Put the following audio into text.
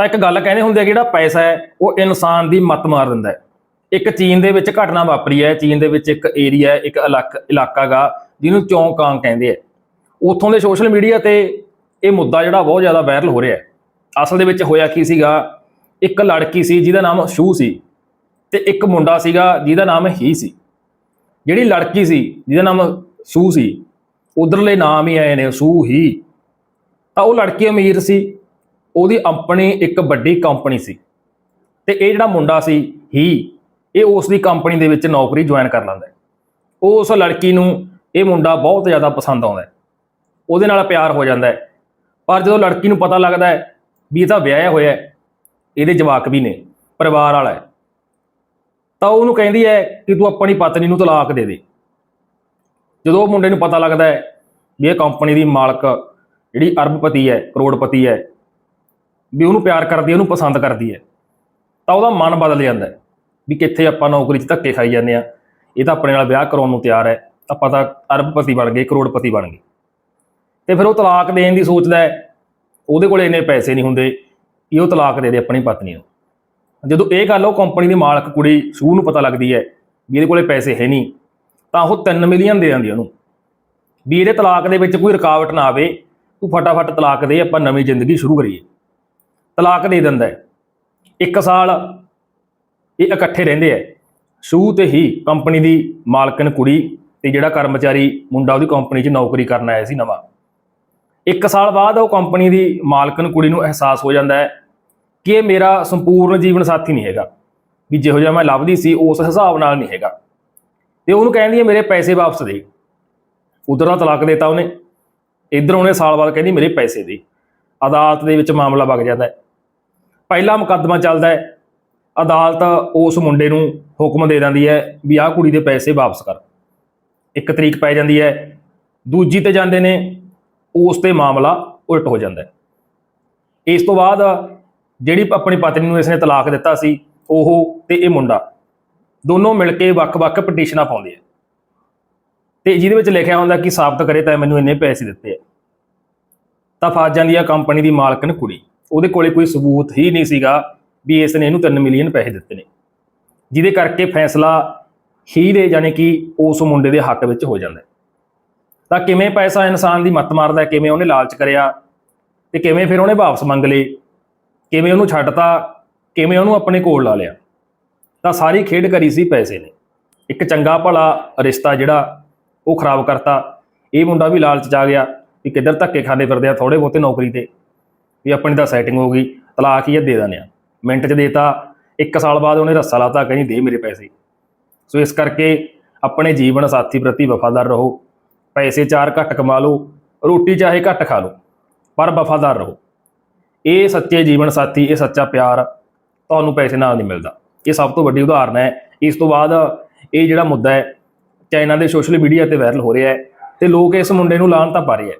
ਤਾਂ ਇੱਕ ਗੱਲ ਕਹਿੰਦੇ ਹੁੰਦੇ ਆ ਜਿਹੜਾ ਪੈਸਾ ਹੈ, ਉਹ ਇਨਸਾਨ ਦੀ ਮੱਤ ਮਾਰ ਦਿੰਦਾ ਹੈ। ਇੱਕ ਚੀਨ ਦੇ ਵਿੱਚ ਘਟਨਾ ਵਾਪਰੀ ਹੈ, ਚੀਨ ਦੇ ਵਿੱਚ ਇੱਕ ਏਰੀਆ ਇੱਕ ਇਲਾਕ, ਇਲਾਕਾ ਗਾ, ਜਿਹਨੂੰ ਚੌਂਕਾਂਗ ਕਹਿੰਦੇ ਆ। ਉੱਥੋਂ ਦੇ ਸੋਸ਼ਲ ਮੀਡੀਆ ਤੇ ਇਹ ਮੁੱਦਾ ਜਿਹੜਾ ਬਹੁਤ ਜ਼ਿਆਦਾ ਵਾਇਰਲ ਹੋ ਰਿਹਾ ਹੈ। ਅਸਲ ਦੇ ਵਿੱਚ ਹੋਇਆ ਕੀ ਸੀਗਾ, ਇੱਕ ਲੜਕੀ ਸੀ, ਜਿਹਦਾ ਨਾਮ ਸ਼ੂ ਸੀ ਤੇ ਇੱਕ ਮੁੰਡਾ ਸੀਗਾ, ਜਿਹਦਾ ਨਾਮ ਹੀ ਸੀ। ਜਿਹੜੀ ਲੜਕੀ ਸੀ, ਜਿਹਦਾ ਨਾਮ ਸ਼ੂ ਸੀ, ਉਧਰਲੇ ਨਾਮ ਹੀ ਆਏ ਨੇ, ਸ਼ੂ ਹੀ। ਤਾਂ ਉਹ ਲੜਕੀ ਅਮੀਰ ਸੀ ਉਹਦੀ ਆਪਣੀ ਇੱਕ ਵੱਡੀ ਕੰਪਨੀ ਸੀ। ਤੇ ਇਹ ਜਿਹੜਾ ਮੁੰਡਾ ਸੀ, ਹੀ, ਇਹ ਉਸ ਦੀ ਕੰਪਨੀ ਦੇ ਵਿੱਚ ਨੌਕਰੀ ਜੁਆਇਨ ਕਰ ਲੈਂਦਾ ਉਹ ਉਸ ਲੜਕੀ ਨੂੰ ਇਹ ਮੁੰਡਾ ਬਹੁਤ ਜ਼ਿਆਦਾ ਪਸੰਦ ਆਉਂਦਾ ਉਹਦੇ ਨਾਲ ਪਿਆਰ ਹੋ ਜਾਂਦਾ ਪਰ ਜਦੋਂ ਲੜਕੀ ਨੂੰ ਪਤਾ ਲੱਗਦਾ ਵੀ ਇਹ ਤਾਂ ਵਿਆਹਿਆ ਹੋਇਆ ਇਹਦੇ ਜਵਾਕ ਵੀ ਨੇ, ਪਰਿਵਾਰ ਵਾਲਾ ਤਾਂ ਉਹਨੂੰ ਕਹਿੰਦੀ ਹੈ ਕਿ ਤੂੰ ਆਪਣੀ ਪਤਨੀ ਨੂੰ ਤਲਾਕ ਦੇ ਦੇ। ਜਦੋਂ ਉਹ ਮੁੰਡੇ ਨੂੰ ਪਤਾ ਲੱਗਦਾ ਵੀ ਇਹ ਕੰਪਨੀ ਦੀ ਮਾਲਕ ਜਿਹੜੀ ਅਰਬਪਤੀ ਹੈ, ਕਰੋੜਪਤੀ ਹੈ ਵੀ ਉਹਨੂੰ ਪਿਆਰ ਕਰਦੀ ਹੈ, ਉਹਨੂੰ ਪਸੰਦ ਕਰਦੀ ਹੈ। ਤਾਂ ਉਹਦਾ ਮਨ ਬਦਲ ਜਾਂਦਾ ਹੈ ਵੀ ਕਿੱਥੇ ਆਪਾਂ ਨੌਕਰੀ 'ਚ ਧੱਕੇ ਖਾਈ ਜਾਂਦੇ ਆ ਇਹ ਤਾਂ ਆਪਣੇ ਨਾਲ ਵਿਆਹ ਕਰਾਉਣ ਨੂੰ ਤਿਆਰ ਹੈ। ਆਪਾਂ ਤਾਂ ਅਰਬਪਤੀ ਬਣ ਗਏ, ਕਰੋੜਪਤੀ ਬਣ ਗਏ। ਤੇ ਫਿਰ ਉਹ ਤਲਾਕ ਦੇਣ ਦੀ ਸੋਚਦਾ ਹੈ, ਉਹਦੇ ਕੋਲ ਇੰਨੇ ਪੈਸੇ ਨਹੀਂ ਹੁੰਦੇ ਕਿ ਉਹ ਤਲਾਕ ਦੇ ਦੇ ਆਪਣੀ ਪਤਨੀ ਨੂੰ। ਜਦੋਂ ਇਹ ਗੱਲ ਉਹ ਕੰਪਨੀ ਦੀ ਮਾਲਕ ਕੁੜੀ ਸੂ ਨੂੰ ਪਤਾ ਲੱਗਦੀ ਹੈ ਵੀ ਇਹਦੇ ਕੋਲੇ ਪੈਸੇ ਹੈ ਨਹੀਂ, ਤਾਂ ਉਹ 3 ਮਿਲੀਅਨ ਦੇ ਦਿੰਦੀ ਉਹਨੂੰ। ਵੀ ਇਹਦੇ ਤਲਾਕ ਦੇ ਵਿੱਚ ਕੋਈ ਰੁਕਾਵਟ ਨਾ ਆਵੇ, ਤੂੰ ਫਟਾਫਟ ਤਲਾਕ ਦੇ, ਆਪਾਂ ਨਵੀਂ ਜ਼ਿੰਦਗੀ ਸ਼ੁਰੂ ਕਰੀਏ। ਤਲਾਕ ਦੇ ਦਿੰਦਾ ਹੈ। ਇੱਕ ਸਾਲ ਇਹ ਇਕੱਠੇ ਰਹਿੰਦੇ ਐ ਸ਼ੂ ਤੇ ਹੀ ਕੰਪਨੀ ਦੀ ਮਾਲਕਨ ਕੁੜੀ ਤੇ ਜਿਹੜਾ ਕਰਮਚਾਰੀ ਮੁੰਡਾ ਉਹਦੀ ਕੰਪਨੀ 'ਚ ਨੌਕਰੀ ਕਰਨ ਆਇਆ ਸੀ ਨਵਾਂ। ਇੱਕ ਸਾਲ ਬਾਅਦ ਉਹ ਕੰਪਨੀ ਦੀ ਮਾਲਕਨ ਕੁੜੀ ਨੂੰ ਅਹਿਸਾਸ ਹੋ ਜਾਂਦਾ ਹੈ ਕਿ ਇਹ ਮੇਰਾ ਸੰਪੂਰਨ ਜੀਵਨ ਸਾਥੀ ਨਹੀਂ ਹੈਗਾ। ਵੀ ਜਿਹੋ ਜਿਹਾ ਮੈਂ ਲੱਭਦੀ ਸੀ, ਉਸ ਹਿਸਾਬ ਨਾਲ ਨਹੀਂ ਹੈਗਾ। ਤੇ ਉਹਨੂੰ ਕਹਿੰਦੀ ਹੈ, ਮੇਰੇ ਪੈਸੇ ਵਾਪਸ ਦੇ। ਉਧਰ ਦਾ ਤਲਾਕ ਦੇਤਾ ਉਹਨੇ। ਇਧਰ ਉਹਨੇ ਸਾਲ ਬਾਅਦ ਕਹਿੰਦੀ, ਮੇਰੇ ਪੈਸੇ ਦੇ। ਅਦਾਲਤ ਦੇ ਵਿੱਚ ਮਾਮਲਾ ਵਗ ਜਾਂਦਾ ਹੈ। ਪਹਿਲਾ ਮੁਕੱਦਮਾ ਚੱਲਦਾ ਹੈ। ਅਦਾਲਤ ਉਸ ਮੁੰਡੇ ਨੂੰ ਹੁਕਮ ਦੇ ਦਿੰਦੀ ਹੈ ਵੀ ਆਹ ਕੁੜੀ ਦੇ ਪੈਸੇ ਵਾਪਸ ਕਰ। ਇੱਕ ਤਰੀਕ ਪੈ ਜਾਂਦੀ ਹੈ, ਦੂਜੀ ਤੇ ਜਾਂਦੇ ਨੇ, ਉਸ ਤੇ ਮਾਮਲਾ ਉਲਟ ਹੋ ਜਾਂਦਾ ਹੈ। ਇਸ ਤੋਂ ਬਾਅਦ ਜਿਹੜੀ ਆਪਣੀ ਪਤਨੀ ਨੂੰ ਇਸਨੇ ਤਲਾਕ ਦਿੱਤਾ ਸੀ, ਉਹ ਤੇ ਇਹ ਮੁੰਡਾ ਦੋਨੋਂ ਮਿਲ ਕੇ ਵੱਖ-ਵੱਖ ਪਟੀਸ਼ਨਾਂ ਪਾਉਂਦੇ ਆ। ਤੇ ਜਿਹਦੇ ਵਿੱਚ ਲਿਖਿਆ ਹੁੰਦਾ ਕਿ ਸਾਬਤ ਕਰੇ ਤਾਂ ਮੈਨੂੰ ਇੰਨੇ ਪੈਸੇ ਦਿੱਤੇ ਆ। ਤਾਂ ਫਸ ਜਾਂਦੀ ਆ ਕੰਪਨੀ ਦੀ ਮਾਲਕਨ ਕੁੜੀ। ਉਹਦੇ ਕੋਲੇ ਕੋਈ ਸਬੂਤ ਹੀ ਨਹੀਂ ਸੀਗਾ ਵੀ ਇਸ ਨੇ ਇਹਨੂੰ 3 ਮਿਲੀਅਨ ਪੈਸੇ ਦਿੱਤੇ ਨੇ। ਜਿਹਦੇ ਕਰਕੇ ਫੈਸਲਾ ਹੀ ਦੇ ਜਾਣੀ ਕਿ ਉਸ ਮੁੰਡੇ ਦੇ ਹੱਕ ਵਿੱਚ ਹੋ ਜਾਂਦਾ ਤਾਂ ਕਿਵੇਂ ਪੈਸਾ ਇਨਸਾਨ ਦੀ ਮੱਤ ਮਾਰਦਾ ਕਿਵੇਂ ਉਹਨੇ ਲਾਲਚ ਕਰਿਆ ਤੇ ਕਿਵੇਂ ਫਿਰ ਉਹਨੇ ਵਾਪਸ ਮੰਗ ਲਏ, ਕਿਵੇਂ ਉਹਨੂੰ ਛੱਡਤਾ, ਕਿਵੇਂ ਉਹਨੂੰ ਆਪਣੇ ਕੋਲ ਲਾ ਲਿਆ। ਤਾਂ ਸਾਰੀ ਖੇਡ ਕਰੀ ਸੀ ਪੈਸੇ ਨੇ। ਇੱਕ ਚੰਗਾ ਭਲਾ ਰਿਸ਼ਤਾ ਜਿਹੜਾ ਉਹ ਖਰਾਬ ਕਰਤਾ। ਇਹ ਮੁੰਡਾ ਵੀ ਲਾਲਚ ਚ ਆ ਗਿਆ ਵੀ ਕਿੱਧਰ ਧੱਕੇ ਖਾਂਦੇ ਫਿਰਦੇ ਆ ਥੋੜੇ ਬਹੁਤੇ ਨੌਕਰੀ ਤੇ। ਵੀ ਆਪਣੀ ਤਾਂ ਸੈਟਿੰਗ ਹੋ ਗਈ ਤਲਾਕ ਹੀ ਆ, ਦੇ ਦਿੰਦੇ ਆ। ਮਿੰਟ 'ਚ ਦੇਤਾ ਇੱਕ ਸਾਲ ਬਾਅਦ ਉਹਨੇ ਰੱਸਾ ਲਾਤਾ ਕਹਿੰਦੀ ਦੇ ਮੇਰੇ ਪੈਸੇ। ਸੋ ਇਸ ਕਰਕੇ ਆਪਣੇ ਜੀਵਨ ਸਾਥੀ ਪ੍ਰਤੀ ਵਫਾਦਾਰ ਰਹੋ ਪੈਸੇ ਚਾਰ ਘੱਟ ਕਮਾ ਲਓ ਰੋਟੀ ਚਾਹੇ ਘੱਟ ਖਾ ਲਓ ਪਰ ਵਫਾਦਾਰ ਰਹੋ। ਇਹ ਸੱਚੇ ਜੀਵਨ ਸਾਥੀ ਇਹ ਸੱਚਾ ਪਿਆਰ ਤੁਹਾਨੂੰ ਪੈਸੇ ਨਾਲ ਨਹੀਂ ਮਿਲਦਾ। ਇਹ ਸਭ ਤੋਂ ਵੱਡੀ ਉਦਾਹਰਨ ਹੈ। ਇਸ ਤੋਂ ਬਾਅਦ ਇਹ ਜਿਹੜਾ ਮੁੱਦਾ ਹੈ ਚਾਈਨਾ ਦੇ ਸੋਸ਼ਲ ਮੀਡੀਆ ਤੇ ਵਾਇਰਲ ਹੋ ਰਿਹਾ ਹੈ ਤੇ ਲੋਕ ਇਸ ਮੁੰਡੇ ਨੂੰ ਲਾਹਨਤਾਂ ਪਾ ਰਹੇ ਹੈ।